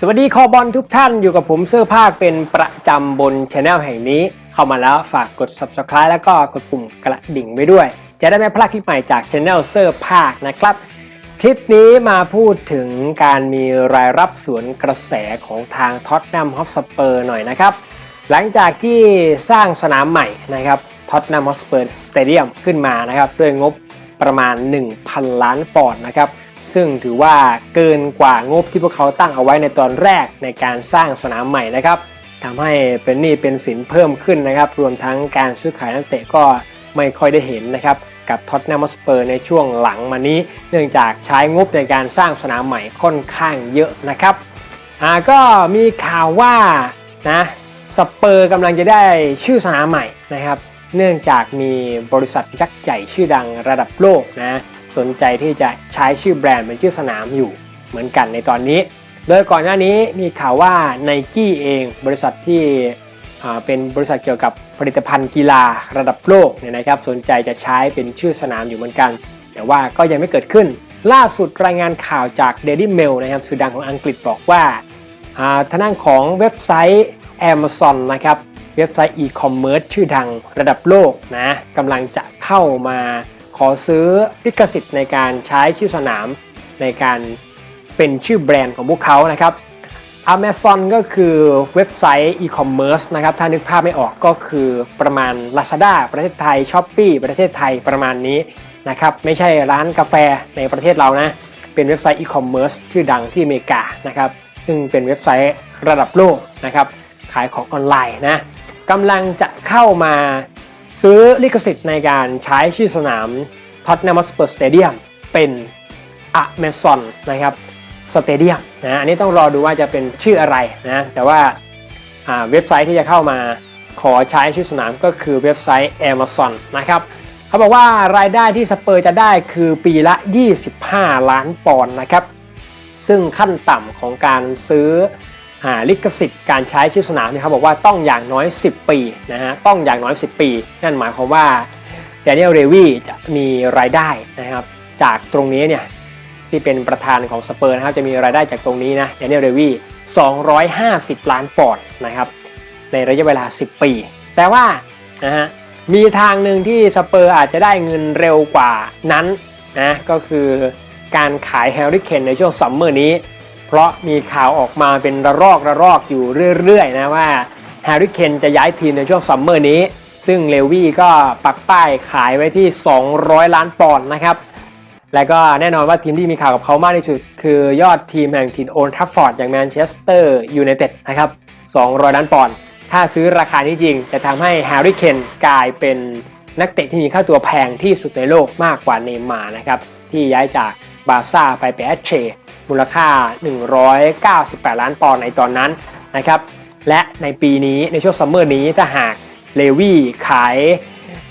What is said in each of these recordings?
สวัสดีคอบอลทุกท่านอยู่กับผมเสื้อผ้าเป็นประจำบนช anel แห่งนี้ เข้ามาแล้วฝากกด subscribe แล้วก็กดปุ่มกระดิ่งไว้ด้วย จะได้ไม่พลาดคลิปใหม่จากช anel เสื้อผ้านะครับ คลิปนี้มาพูดถึงการมีรายรับสวนกระแสของทางท็อตแนมฮอสเปอร์หน่อยนะครับ หลังจากที่สร้างสนามใหม่นะครับท็อตแนมฮอสเปอร์สเตเดียมขึ้นมานะครับด้วยงบประมาณ 1,000 ล้านปอนด์นะครับ ซึ่งถือว่าเกินกว่างบที่พวกเขาตั้งเอาไว้ในตอนแรกในการสร้างสนามใหม่นะครับทำให้เป็นหนี้เป็นสินเพิ่มขึ้นนะครับ รวมทั้งการซื้อขายนักเตะก็ไม่ค่อยได้เห็นนะครับกับท็อตแนมสเปอร์ในช่วงหลังมานี้ เนื่องจากใช้งบในการสร้างสนามใหม่ค่อนข้างเยอะนะครับอ่าก็มีข่าวว่านะสเปอร์กำลังจะได้ชื่อสนามใหม่นะครับ เนื่องจากมีบริษัทยักษ์ใหญ่ชื่อดังระดับโลกนะ สนใจที่จะใช้ชื่อแบรนด์เป็นชื่อสนามอยู่เหมือนกันในตอนนี้ โดยก่อนหน้านี้มีข่าวว่า n i กี้เองบริษัทที่เป็นบริษัทเกี่ยวกับผลิตภัณฑ์กีฬาระดับโลกเนี่ยนะครับ สนใจจะใช้เป็นชื่อสนามอยู่เหมือนกัน แต่ว่าก็ยังไม่เกิดขึ้น ล่าสุดรายงานข่าวจาก Daily Mail นะครับสื่อดังของอังกฤษบอกว่าอ่าทางด้านของเว็บไซต์ Amazon นะครับเว็บไซต์ e-commerce ชื่อดังระดับโลกนะกำลังจะเข้ามา ขอซื้อลิขสิทธิ์ในการใช้ชื่อสนามในการเป็นชื่อแบรนด์ของพวกเขานะครับ Amazon ก็คือเว็บไซต์ e-commerce นะครับ ถ้านึกภาพไม่ออกก็คือประมาณ Lazada ประเทศไทย Shopee ประเทศไทยประมาณนี้นะครับ ไม่ใช่ร้านกาแฟในประเทศเรานะ เป็นเว็บไซต์ e-commerce ชื่อดังที่อเมริกานะครับ ซึ่งเป็นเว็บไซต์ระดับโลกนะครับ ขายของออนไลน์นะกำลังจะเข้ามา ซื้อลิขสิทธิ์ในการใช้ชื่อสนาม Tottenham Hotspur Stadium เป็น Amazon นะครับสเตเดียมนะอันนี้ต้องรอดูว่าจะเป็นชื่ออะไรนะแต่ว่าเว็บไซต์ที่จะเข้ามาขอใช้ชื่อสนามก็คือเว็บไซต์ Amazon นะครับเขาบอกว่ารายได้ที่สเปอร์จะได้คือปีละ 25 ล้านปอนด์นะครับ ซึ่งขั้นต่ำของการซื้อ ลิขสิทธิ์การใช้ชื่อสนามนี่ยเขาบอกว่าต้องอย่างน้อย 10 ปีนะฮะต้องอย่างน้อย 10 ปี นั่นหมายความว่าแดเนียลเรวีจะมีรายได้นะครับจากตรงนี้เนี่ยที่เป็นประธานของสเปอร์นะครับจะมีรายได้จากตรงนี้นะแดเนียลเรวี250 ล้านปอนด์นะครับในระยะเวลา 10 ปี แต่ว่านะฮะมีทางหนึ่งที่สเปอร์อาจจะได้เงินเร็วกว่านั้นนะก็คือการขายแฮร์รี่เคนในช่วงซัมเมอร์นี้ เพราะมีข่าวออกมาเป็นระลอกระลอกอยู่เรื่อยๆนะว่าแฮร์รี่เคนจะย้ายทีมในช่วงซัมเมอร์นี้ ซึ่งเลวี่ก็ปักป้ายขายไว้ที่ 200 ล้านปอนด์นะครับ และก็แน่นอนว่าทีมที่มีข่าวกับเขามากที่สุด คือยอดทีมแห่งถิ่นโอลด์ทัฟฟอร์ดอย่างแมนเชสเตอร์ยูไนเต็ดนะครับ 200 ล้านปอนด์ ถ้าซื้อราคานี้จริง จะทำให้แฮร์รี่เคนกลายเป็นนักเตะที่มีค่าตัวแพงที่สุดในโลกมากกว่าเนย์มาร์นะครับที่ย้ายจาก บาร์ซ่าไปไปแอตเชมูลค่า 198 ล้านปอนด์ในตอนนั้นนะครับและในปีนี้ในช่วงซัมเมอร์นี้ถ้าหากเลวี่ขาย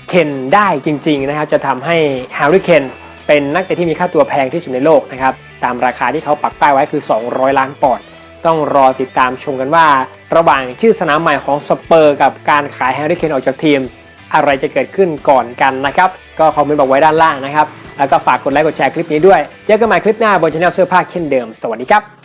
เคนได้จริงๆนะครับจะทำให้แฮร์รี่เคนเป็นนักเตะที่มีค่าตัวแพงที่สุดในโลกนะครับตามราคาที่เขาปักป้ายไว้คือ 200 ล้านปอนด์ต้องรอติดตามชมกันว่า ระหว่างชื่อสนามใหม่ของสเปอร์กับการขายแฮร์รี่เคนออกจากทีม อะไรจะเกิดขึ้นก่อนกันนะครับ ก็คอมเมนต์บอกไว้ด้านล่างนะครับ แล้วก็ฝากกดไลค์กดแชร์คลิปนี้ด้วย เจอกันใหม่คลิปหน้าบนช anel เสื้อผ้าเช่นเดิม สวัสดีครับ